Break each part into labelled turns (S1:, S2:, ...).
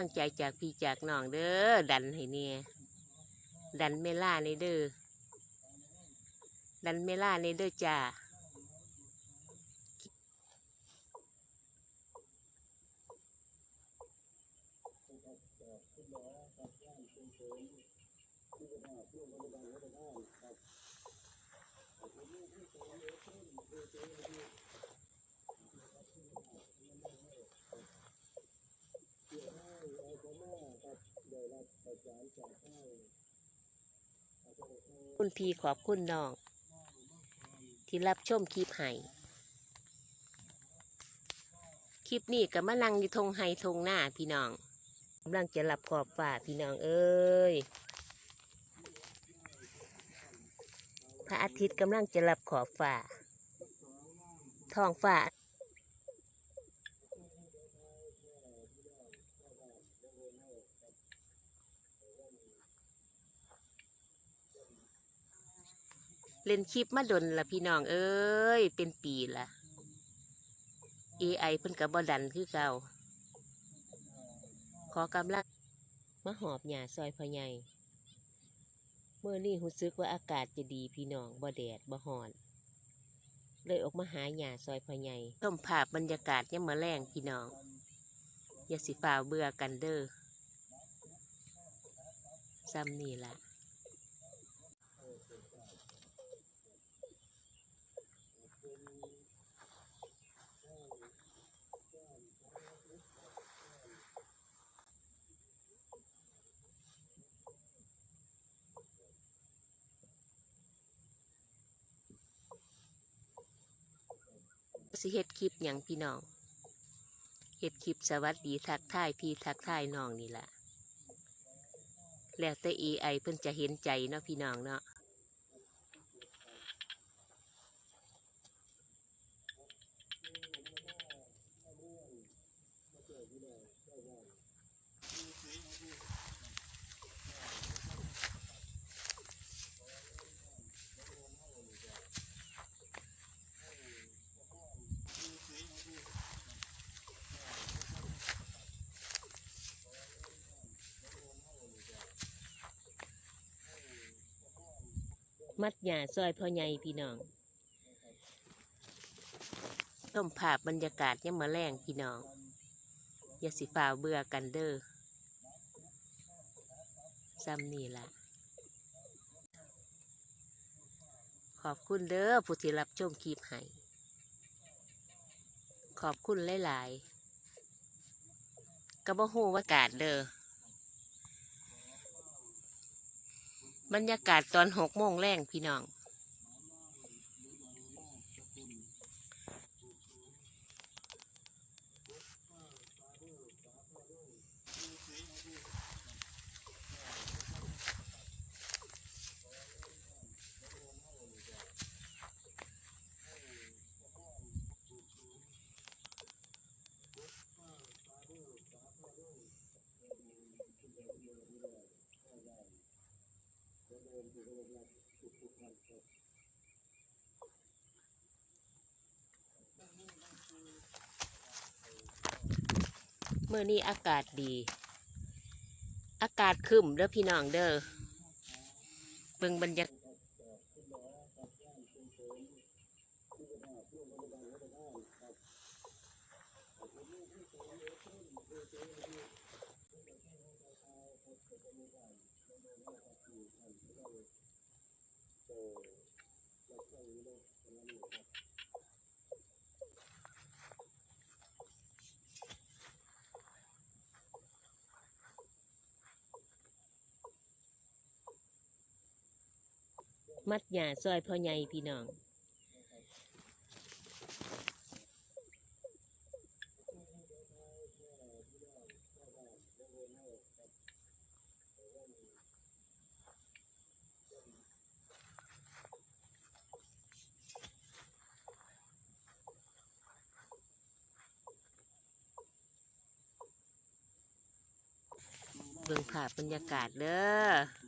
S1: ตั้งใจจากพี่จากน้องเด้อดันให้เนี่ยดันเมล่าในเด้อดันเมล่าในเด้อจ้า คุณพี่ขอบคุณน้อง ที่รับชมคลิปให้คลิปนี้ก็มานั่งอยู่ทงไฮทงหน้าพี่น้องกำลังจะหลับขอบฝ่าพี่น้องเอ้ยพระอาทิตย์กำลังจะหลับขอบฝ่าท้องฝ่า เล่นคลิปมาดนละพี่น้องเอ้ย เป็นปีละ AI เพิ่นกับบ่ดันคือเก่า ขอกำลังมาหอบหญ้าซอยพ่อใหญ่เมื่อนี้รู้สึกว่าอากาศจะดีพี่น้องบ่แดดบ่ฮ้อน เลยออกมาหาหญ้าซอยพ่อใหญ่ต้มภาพบรรยากาศยามมื้อแรงพี่น้อง อย่าสิฝ่าเบื่อกันเด้อซ้ำนี่ล่ะ สิเฮ็ดคลิปอย่างพี่น้องเฮ็ดคลิปสวัสดีทักทายพี่ทักทายน้องนี่แหละแล้วแต่ AI เพิ่นจะเห็นใจเนาะพี่น้องเนาะ มัดหญ้าซอยพ่อใหญ่พี่น้องต้มภาพบรรยากาศยังมาแรงพี่น้อง อย่าสิฝ่าเบื่อกันเด้อซ้ำนี่ละขอบคุณเด้อผู้ที่รับชมคลิปให้ขอบคุณหลายๆกระบหูว่ากาศเด้อ บรรยากาศตอนหกโมงแรงพี่น้อง เมื่อนี้อากาศดี อากาศคึมเด้อพี่น้องเด้อเบิ่งบรรยากาศ มัดหญ้าซอยพ่อใหญ่พี่น้องเบิ่งภาพบรรยากาศเด้อ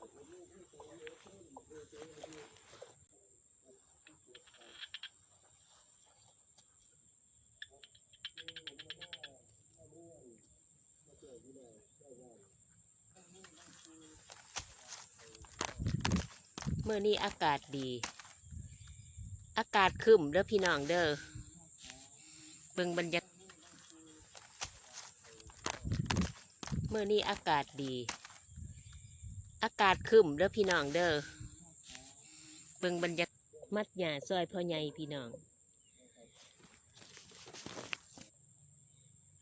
S1: เมื่อนี้อากาศดี อากาศคึมเด้อพี่น้องเด้อเบิ่งบรรยากาศเมื่อนี้อากาศดี อากาศคึมเด้อพี่น้องเด้อเบิ่งบรรยากาศมัดหญ้าซอยพ่อใหญ่พี่น้อง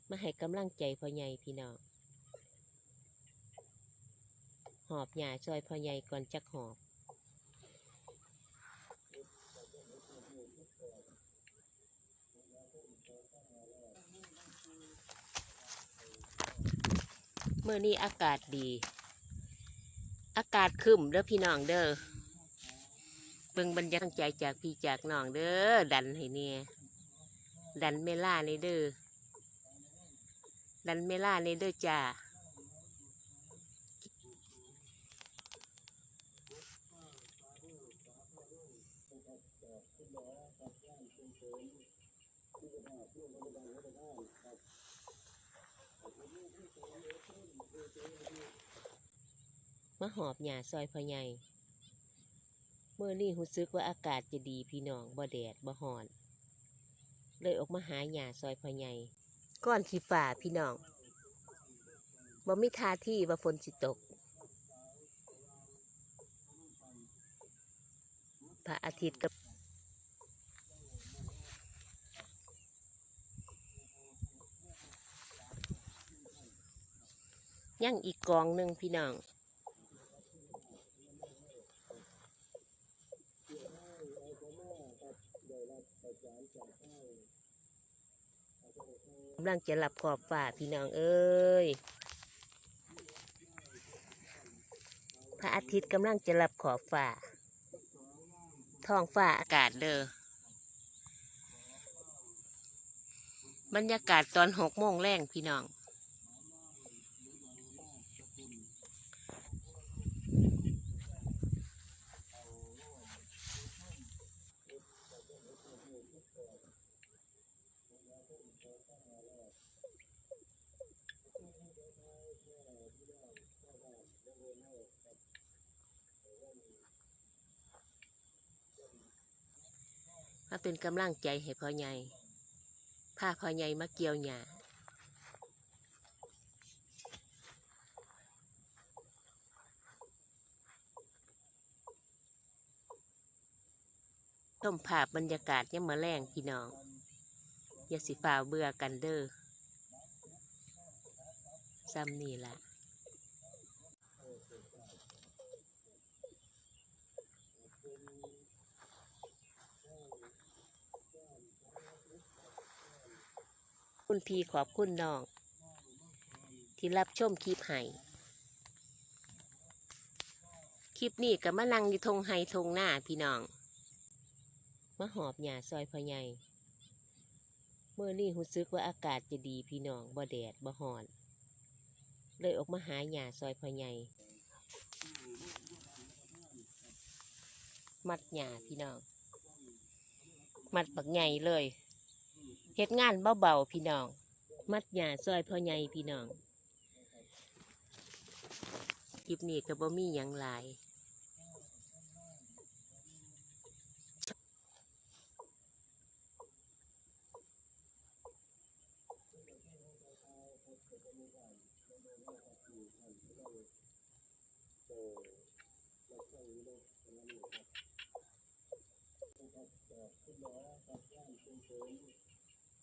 S1: มาให้กำลังใจพ่อใหญ่พี่น้อง หอบหญ้าซอยพ่อใหญ่ก่อนจักหอบเมื่อนี้อากาศดี อากาศคึมเด้อพี่น้องเด้อเบิ่งบรรยากาศใจจากพี่จากน้องเด้อดันให้เนี่ยดันเมล่าในเด้อดันเมล่าในเด้อจ้า มาหอบหญ้าซอยพ่อใหญ่เมื่อนี้รู้สึกว่าอากาศจะดีพี่น้องบ่แดดบ่ฮ้อน เลยออกมาหาหญ้าซอยพ่อใหญ่ก้อนสีฝ่าพี่น้องบ่มีทาที่ว่าฝนสิตกพระอาทิตย์กับยังอีกกองหนึ่งพี่น้อง กำลังจะหลับขอบฝ่าพี่น้องเอ้ยพระอาทิตย์กำลังจะหลับขอบฝ่าท้องฝ่าอากาศเด้อบรรยากาศตอนหกโมงแรงพี่น้อง มาเป็นกำลังใจให้พ่อใหญ่พาพ่อใหญ่มาเกี่ยวหญ้าต้มภาพบรรยากาศยังมาแรงพี่น้อง อย่าสิฝ่าเบื่อกันเด้อซ้ำนี่แหละ คุณพี่ขอบคุณน้อง ที่รับชมคลิปให้คลิปนี้ก็มานั่งอยู่ทงไฮทงหน้าพี่น้องมาหอบหญ้าซอยพ่อใหญ่เมื่อนี้รู้สึกว่าอากาศจะดีพี่น้องบ่แดดบ่ฮ้อน เลยออกมาหาหญ้าซอยพ่อใหญ่มัดหญ้าพี่น้อง มัดบักใหญ่เลย เฮ็ดงานเบาๆพี่น้อง มัดหญ้าซอยพ่อใหญ่พี่น้องคลิปนี้ก็บ่มีหยังหลาย
S2: Thank you.